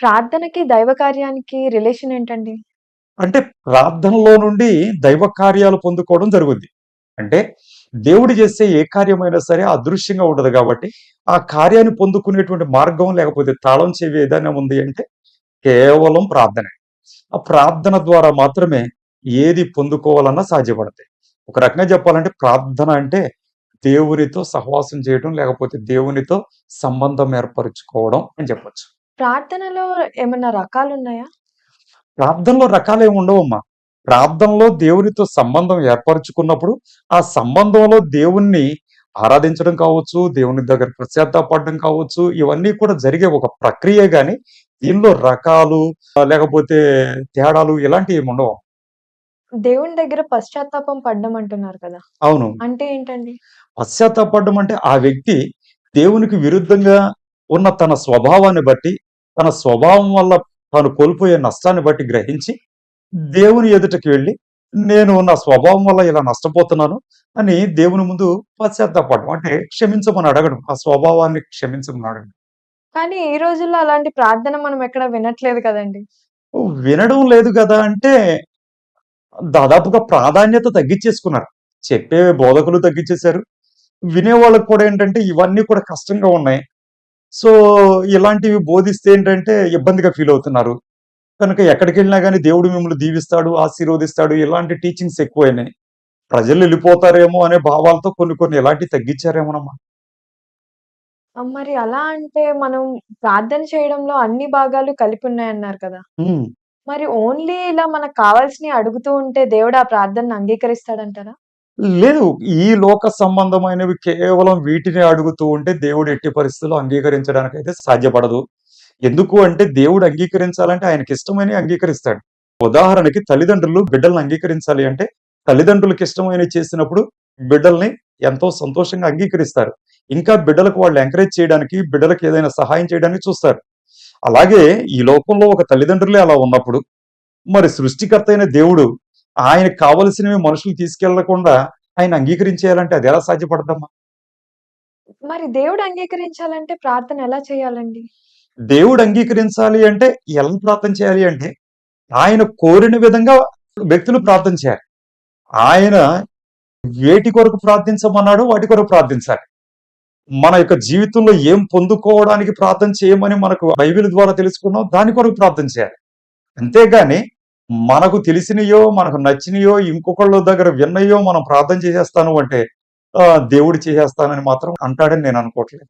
ప్రార్థనకి, దైవ కార్యానికి రిలేషన్ ఏంటండి? అంటే ప్రార్థనలో నుండి దైవ కార్యాలు పొందుకోవడం జరుగుద్ది. అంటే దేవుడు చేసే ఏ కార్యమైనా సరే అదృశ్యంగా ఉండదు కాబట్టి, ఆ కార్యాన్ని పొందుకునేటువంటి మార్గం లేకపోతే తాళం చెవి ఏదైనా ఉంది అంటే కేవలం ప్రార్థనే. ఆ ప్రార్థన ద్వారా మాత్రమే ఏది పొందుకోవాలన్నా సాధ్యపడతాయి. ఒక రకంగా చెప్పాలంటే ప్రార్థన అంటే దేవునితో సహవాసం చేయడం, లేకపోతే దేవునితో సంబంధం ఏర్పరుచుకోవడం అని చెప్పొచ్చు. ప్రార్థనలో ఏమన్నా రకాలున్నాయా? ప్రార్థనలో రకాలేమి ఉండవమ్మా. ప్రార్థనలో దేవునితో సంబంధం ఏర్పరుచుకున్నప్పుడు, ఆ సంబంధంలో దేవుణ్ణి ఆరాధించడం కావచ్చు, దేవుని దగ్గర పశ్చాత్తాపడడం కావచ్చు, ఇవన్నీ కూడా జరిగే ఒక ప్రక్రియే గాని, దీనిలో రకాలు లేకపోతే తేడాలు ఇలాంటియేమి ఉండవు. దేవుని దగ్గర పశ్చాత్తాపం పడ్డం అంటున్నారు కదా! అవును. అంటే ఏంటండి? పశ్చాత్తాపడడం అంటే ఆ వ్యక్తి దేవునికి విరుద్ధంగా ఉన్న తన స్వభావాన్ని బట్టి, తన స్వభావం వల్ల తాను కోల్పోయే నష్టాన్ని బట్టి గ్రహించి, దేవుని ఎదుటకి వెళ్ళి, నేను నా స్వభావం వల్ల ఇలా నష్టపోతున్నాను అని దేవుని ముందు పశ్చాత్తాపడడం. అంటే క్షమించమని అడగడం. ఆ స్వభావాన్ని క్షమించమని అడగడం. కానీ ఈ రోజుల్లో అలాంటి ప్రార్థన మనం ఎక్కడ వినట్లేదు కదండీ! వినడం లేదు గదా! అంటే దాదాపుగా ప్రాధాన్యత తగ్గిచ్చేసుకున్నారు. చెప్పే బోధకులు తగ్గిచ్చేశారు. వినేవాళ్ళకి కూడా ఏంటంటే ఇవన్నీ కూడా కష్టంగా ఉన్నాయి. సో, ఇలాంటివి బోధిస్తే ఏంటంటే ఇబ్బందిగా ఫీల్ అవుతున్నారు. కనుక ఎక్కడికెళ్ళినా గాని దేవుడు మిమ్మల్ని దీవిస్తాడు, ఆశీర్వదిస్తాడు ఇలాంటి టీచింగ్స్ ఎక్కువైనాయి. ప్రజలు ఎళ్ళిపోతారేమో అనే భావాలతో కొన్ని కొన్ని ఇలాంటివి తగ్గిచ్చారేమోనమ్మా. ఆ! మరి అలా అంటే మనం ప్రార్థన చేయడంలో అన్ని భాగాలు కలిపి ఉన్నాయన్నారు కదా! మరి ఓన్లీ ఇలా మనకు కావాల్సినయి అడుగుతూ ఉంటే దేవుడు ఆ ప్రార్థనను అంగీకరిస్తాడంటారా? లేదు. ఈ లోక సంబంధమైనవి కేవలం వీటిని అడుగుతూ ఉంటే దేవుడు ఎట్టి పరిస్థితుల్లో అయితే సాధ్యపడదు. ఎందుకు అంటే దేవుడు అంగీకరించాలంటే ఆయనకి ఇష్టమైన అంగీకరిస్తాడు. ఉదాహరణకి తల్లిదండ్రులు బిడ్డల్ని అంగీకరించాలి అంటే, తల్లిదండ్రులకి ఇష్టమైనవి చేసినప్పుడు బిడ్డల్ని ఎంతో సంతోషంగా అంగీకరిస్తారు. ఇంకా బిడ్డలకు వాళ్ళు ఎంకరేజ్ చేయడానికి, బిడ్డలకు ఏదైనా సహాయం చేయడానికి చూస్తారు. అలాగే ఈ లోకంలో ఒక తల్లిదండ్రులే అలా ఉన్నప్పుడు, మరి సృష్టికర్త అయిన దేవుడు ఆయనకు కావాల్సినవి మనుషులు తీసుకెళ్ళకుండా ఆయన అంగీకరించేయాలంటే అదెలా సాధ్యపడద్దమ్మా? మరి దేవుడు అంగీకరించాలంటే ప్రార్థన ఎలా చేయాలండి? దేవుడు అంగీకరించాలి అంటే ఎలా ప్రార్థన చేయాలి అంటే, ఆయన కోరిన విధంగా వ్యక్తులు ప్రార్థన చేయాలి. ఆయన వేటి కొరకు ప్రార్థించమన్నాడో వాటి కొరకు ప్రార్థించాలి. మన యొక్క జీవితంలో ఏం పొందుకోవడానికి ప్రార్థన చేయమని మనకు బైబిల్ ద్వారా తెలుసుకున్నాం దాని కొరకు ప్రార్థన చేయాలి. అంతేగాని మనకు తెలిసినయో, మనకు నచ్చినయో, ఇంకొకళ్ళ దగ్గర విన్నయో మనం ప్రార్థన చేసేస్తాను అంటే దేవుడు చేసేస్తానని మాత్రం అంటాడని నేను అనుకోవట్లేదు.